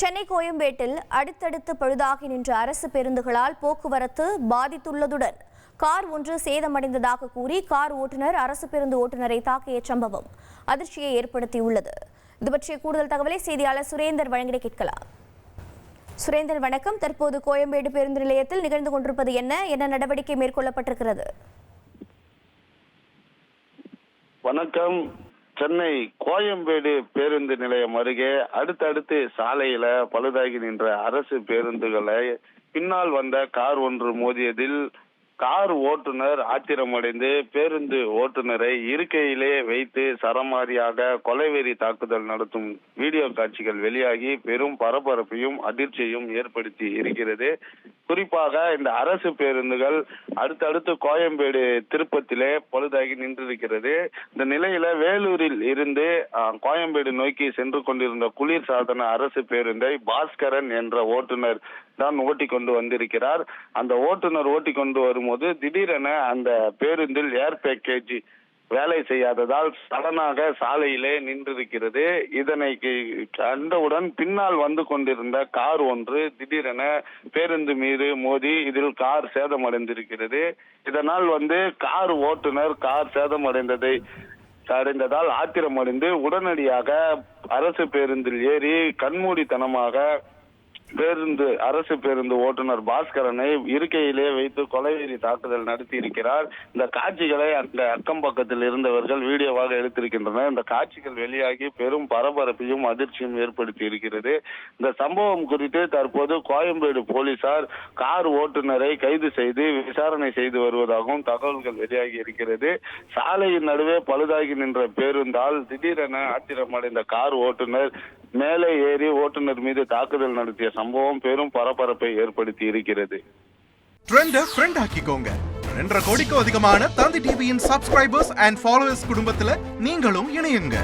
சென்னை கோயம்பேட்டில் அடுத்தடுத்து பழுதாகி நின்ற அரசு பேருந்துகளால் போக்குவரத்து பாதித்துள்ளதுடன் கார் ஒன்று சேதமடைந்ததாக கூறி கார் ஓட்டுநர் அரசு பேருந்து ஓட்டுநரை தாக்கிய சம்பவம் அதிர்ச்சியை ஏற்படுத்தியுள்ளது. இது பற்றிய கூடுதல் தகவலை செய்தியாளர் சுரேந்தர் வழங்கிட கேட்கலாம். சுரேந்தர் வணக்கம். தற்போது கோயம்பேடு பேருந்து நிலையத்தில் நிகழ்ந்து கொண்டிருப்பது என்ன? என்ன நடவடிக்கை மேற்கொள்ளப்பட்டிருக்கிறது? வணக்கம். சென்னை கோயம்பேடு பேருந்து நிலையம் அருகே அடுத்தடுத்து சாலையில பழுதாகி நின்ற அரசு பேருந்துகளை பின்னால் வந்த கார் ஒன்று மோதியதில் கார் ஓட்டுநர் ஆத்திரமடைந்து பேருந்து ஓட்டுநரை இருக்கையிலே வைத்து சரமாரியாக கொலைவெறி தாக்குதல் நடத்தும் வீடியோ காட்சிகள் வெளியாகி பெரும் பரபரப்பையும் அதிர்ச்சியையும் ஏற்படுத்தி இருக்கிறது. குறிப்பாக இந்த அரசு பேருந்துகள் அடுத்தடுத்து கோயம்பேடு திருப்பத்திலே பழுதாகி நின்றிருக்கிறது. இந்த நிலையில வேலூரில் இருந்து கோயம்பேடு நோக்கி சென்று கொண்டிருந்த குளிர் சாதன அரசு பேருந்தை பாஸ்கரன் என்ற ஓட்டுநர் தான் ஓட்டி கொண்டு வந்திருக்கிறார். அந்த ஓட்டுநர் ஓட்டி கொண்டு வரும்போது திடீரென அந்த பேருந்தில் ஏர் பேக்கேஜ் வேலை செய்யாததால் சடனாக சாலையிலே நின்றிருக்கிறது. இதனை கண்டவுடன் பின்னால் வந்து கொண்டிருந்த கார் ஒன்று திடீரென பேருந்து மீது மோதி இதில் கார் சேதமடைந்திருக்கிறது. இதனால் வந்து கார் ஓட்டுநர் கார் சேதமடைந்ததை அடைந்ததால் ஆத்திரமடைந்து உடனடியாக அரசு பேருந்தில் ஏறி கண்மூடித்தனமாக பேருந்து அரசு பேருந்து ஓட்டுநர் பாஸ்கரனை இருக்கையிலே வைத்து கொலைவெறி தாக்குதல் நடத்தி இருக்கிறார் இந்த காட்சிகளை அந்த அக்கம் பக்கத்தில் இருந்தவர்கள் வீடியோவாக எடுத்திருக்கின்றனர். இந்த காட்சிகள் வெளியாகி பெரும் பரபரப்பையும் அதிர்ச்சியும் ஏற்படுத்தி இருக்கிறது இந்த சம்பவம் குறித்து தற்போது கோயம்பேடு போலீசார் கார் ஓட்டுநரை கைது செய்து விசாரணை செய்து வருவதாகவும் தகவல்கள் வெளியாகி இருக்கிறது. சாலையின் நடுவே பழுதாகி நின்ற பேருந்தால் திடீரென ஆத்திரமடைந்த கார் ஓட்டுநர் மேலே ஏறி ஓட்டுநர் மீது தாக்குதல் நடத்திய சம்பவம் பெரும் பரபரப்பை ஏற்படுத்தி இருக்கிறது. ஆக்கிக்கோங்க. ரெண்டரை கோடிக்கும் அதிகமான தந்தி டிவியின் சப்ஸ்கிரைபர்ஸ் அண்ட் ஃபாலோவர்ஸ் குடும்பத்துல நீங்களும் இணையுங்க.